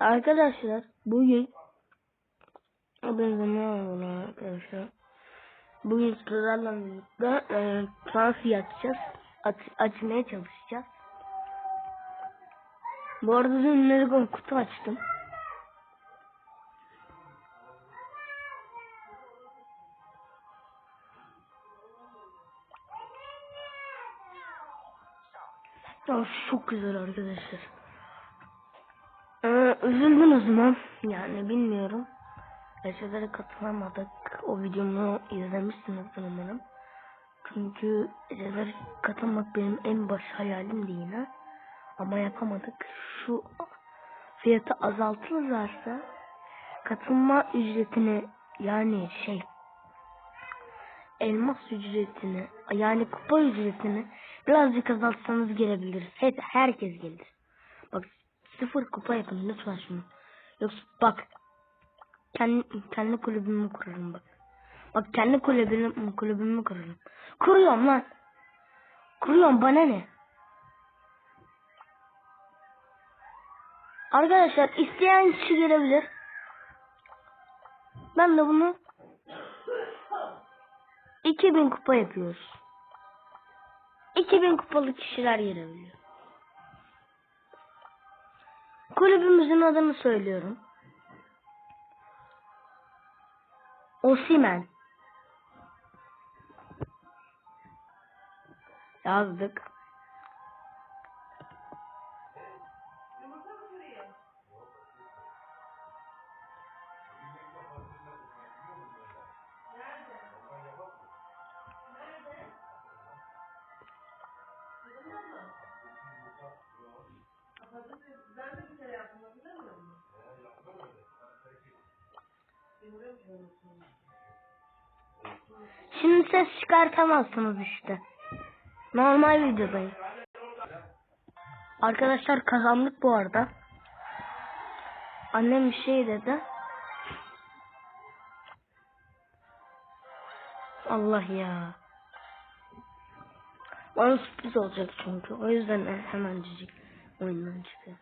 Arkadaşlar bugün Bugün ne oldu arkadaşlar? Bugün sıralarla birlikte e, transfer açacağız. Aç, açmaya çalışacağız. Bu arada dün Lego kutu açtım. Çok güzel arkadaşlar. Üzüldünüz mü? Yani bilmiyorum. Geceleri katılamadık. O videomu izlemişsinizdir umarım. Çünkü geceleri katılmak benim en baş hayalimdi yine. Ama yapamadık. Şu fiyatı azaltılırsa katılma ücretini yani şey elmas ücretini yani kupa ücretini birazcık azaltsanız gelebiliriz. Hep herkes gelir. Bak sıfır kupa yapın lütfen şunu. Yoksa bak kendi, kendi kulübümü kurarım bak. Bak kendi kulübümü, kulübümü kurarım. Kuruyorum lan. Kuruyorum bana ne? Arkadaşlar isteyen kişi gelebilir. Ben de bunu 2000 kupa yapıyoruz. 2000 kupalı kişiler gelebiliyor. Kulübümüzün adını söylüyorum. Osimen. Yazdık. Şimdi ses çıkartamazsınız işte. Normal videodayım. Arkadaşlar kazandık bu arada. Annem bir şey dedi. Allah ya. Bana sürpriz olacak çünkü. O yüzden hemen cicik oyundan çıkıyor.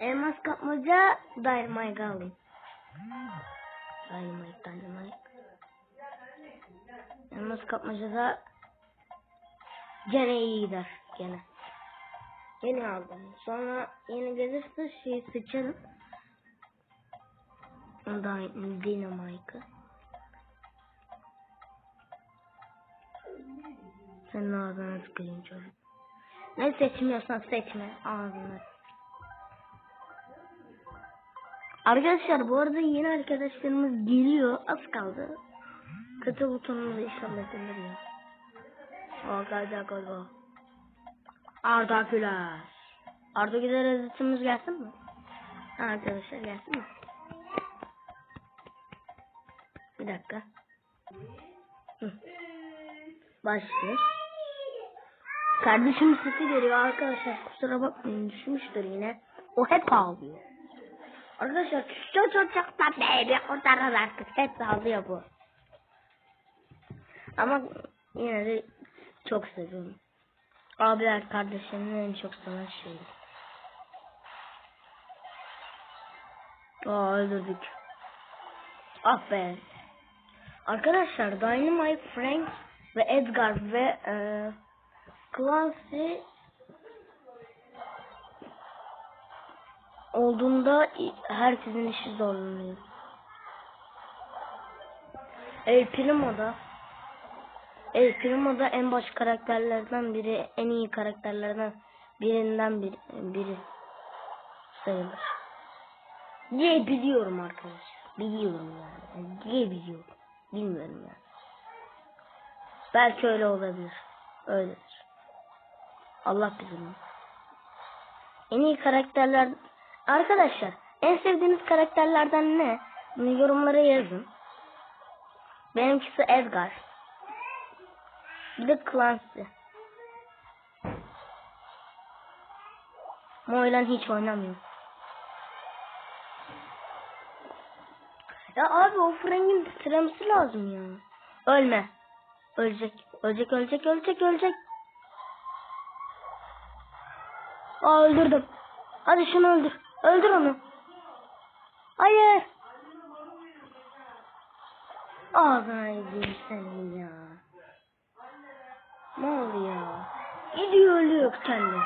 Elmas kapmaca Dynamite alayım. Dynamite, Dynamite. Elmas kapmacada gene iyi gider. Gene. Yeni aldım. Sonra yeni gelirse şey seçerim. Ondan Dynamite'ı. Senin ağzına tıkayım çocuk. Ne seçmiyorsan seçme. Ağzına. Arkadaşlar bu arada yeni arkadaşlarımız geliyor. Az kaldı. Katı butonunu da inşallah gelir ya. O gelecek galiba. Arda Güler. Arda Güler özetimiz gelsin mi? Arkadaşlar gelsin mi? Bir dakika. Hı. Başlıyor. Kardeşim sesi geliyor arkadaşlar. Kusura bakmayın düşmüştür yine. O hep ağlıyor. Arkadaşlar şu çocuk da beni kurtarır artık. Hep ağlıyor bu. Ama yine de çok seviyorum. Abiler kardeşimin en çok seven şeyi. Aa öldürdük. Ah be. Arkadaşlar Dynamite, Frank ve Edgar ve e, Clancy olduğunda herkesin işi zorlanıyor. El Primo da El Primo da en baş karakterlerden biri, en iyi karakterlerden birinden biri, biri sayılır. Diye biliyorum arkadaşlar. Biliyorum yani. Diye biliyorum. Bilmiyorum yani. Belki öyle olabilir. Öyledir. Allah bilir. En iyi karakterler Arkadaşlar en sevdiğiniz karakterlerden ne? Bunu yorumlara yazın. Benimkisi Edgar. Bir de Clancy. Moylan hiç oynamıyor. Ya abi o Frank'in titremesi lazım ya. Ölme. Ölecek. Ölecek ölecek ölecek ölecek. Aa öldürdüm. Hadi şunu öldür. Öldür onu. Hayır. Ağzına yediğim senin ya. Ne oldu ya? Gidiyor ölüyor kendi.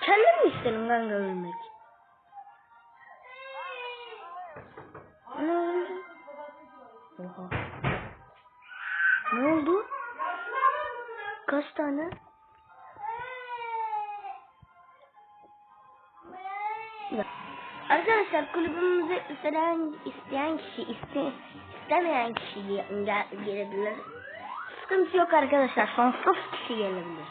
Kendim mi isterim kanka ölmek? Oha. Ne oldu? Kaç tane? Ya. Arkadaşlar kulübümüze isteyen, isteyen kişi, iste, istemeyen kişi ge- gel- gelebilir. Sıkıntı yok arkadaşlar. Sonsuz kişi gelebilir.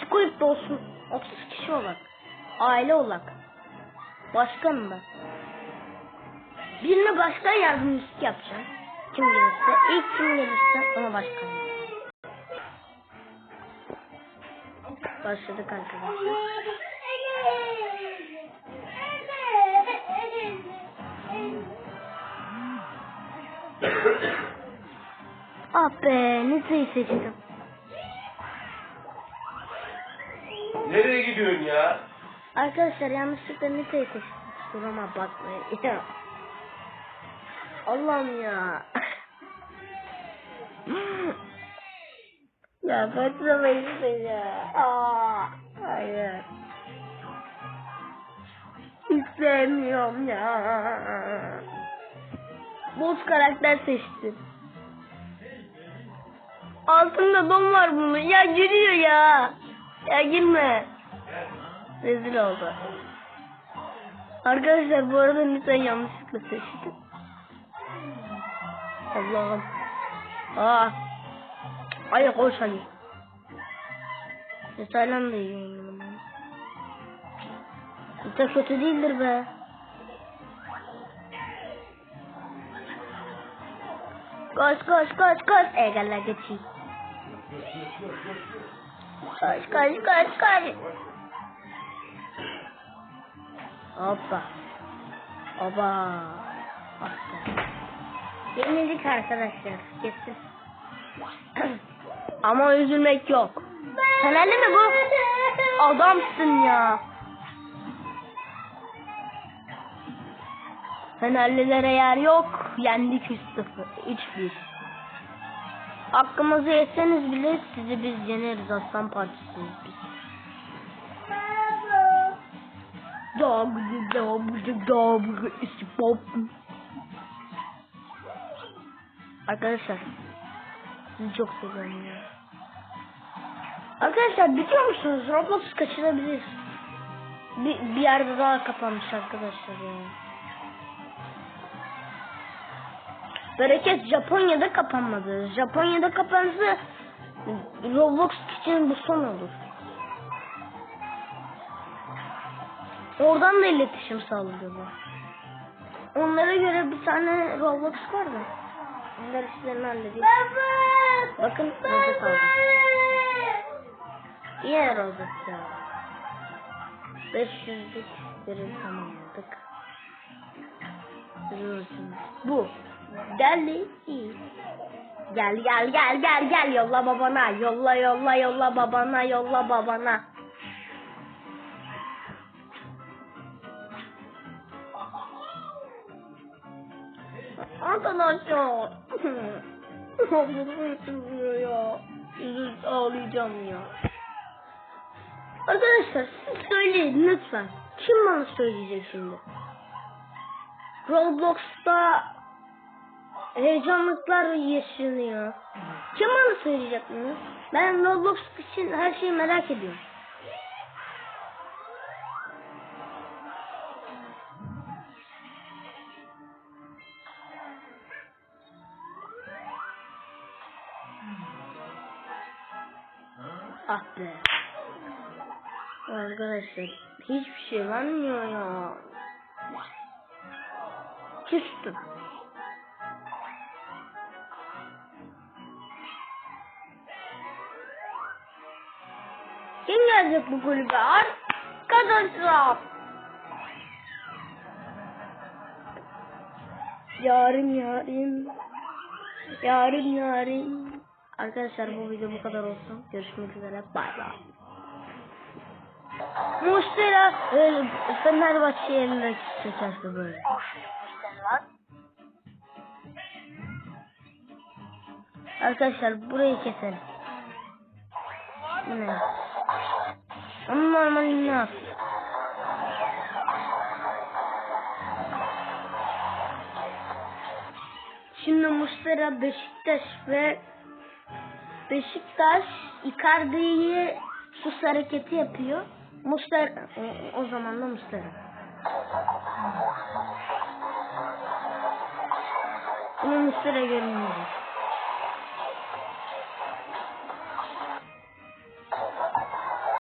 Şu kulüpte olsun 30 kişi olak. Aile olak. Başkan da. Birine başkan yardımcısı yapacağım. Kim gelirse, ilk kim gelirse ona başkan. Başladık arkadaşlar. Ah be, Nita'yı seçtim. Nereye gidiyorsun ya? Arkadaşlar yanlışlıkla Nita'yı seçtim. Kusuruma bakmayın. Ya. Allah'ım ya. ya başlamayın beni. Aa, hayır. İstemiyorum ya. Boz karakter seçtim. Altında don var bunun. Ya giriyor ya. Ya girme. Rezil oldu. Arkadaşlar bu arada lütfen yanlışlıkla seçtim. Allah'ım. Aa. Ay koş hayır. Mesela da yiyorum. Nita kötü değildir be. Koş koş koş koş. Egeller geçeyim. Koş koş koş koş. Hoppa. Hoppa. Hoppa. Yenildik arkadaşlar. Kesin. Ama üzülmek yok. Fenerli mi bu? Adamsın ya. Fenerlilere yer yok. Yendik 3-0. 3-1. Hakkımızı yeseniz bile sizi biz yeneriz aslan parçasıyız biz. Dog, dog, isi pop. Arkadaşlar sizi çok seviyorum ya. Arkadaşlar biliyor musunuz Roblox kaçırabilir. Bir, bir yerde daha kapanmış arkadaşlar ya. Bereket Japonya'da kapanmadı. Japonya'da kapansa Roblox için bu son olur. Oradan da iletişim sağlıyorlar. Onlara göre bir tane Roblox var da. Onlar işlerini hallediyor. Bakın Roblox aldım. Yine Roblox ya. 500'lük görevi tamamladık. Bu. Geldi. Gel gel gel gel gel yolla babana yolla yolla yolla babana yolla babana. Arkadaşlar. Ağlıyorum ya. Üzül ağlayacağım ya. Arkadaşlar siz söyleyin lütfen. Kim bana söyleyecek şimdi? Roblox'ta heyecanlıklar yaşanıyor. Kim bana söyleyecek bunu? Ben Roblox için her şeyi merak ediyorum. Ah be. Arkadaşlar hiçbir şey vermiyor ya. Küstüm. Gelecek bu kulübe? Arkadaşlar. Yarın yarın. Yarın yarın. Arkadaşlar bu video bu kadar olsun. Görüşmek üzere. Bay bay. Mustera e, Fenerbahçe'ye elinde çekerse böyle. Arkadaşlar burayı keselim. Ne? Normalini ne? Şimdi Mustera Beşiktaş ve Beşiktaş Icardi'yi sus hareketi yapıyor. Mustera o, o zaman da Mustera. Ama Mustera görünmeyecek.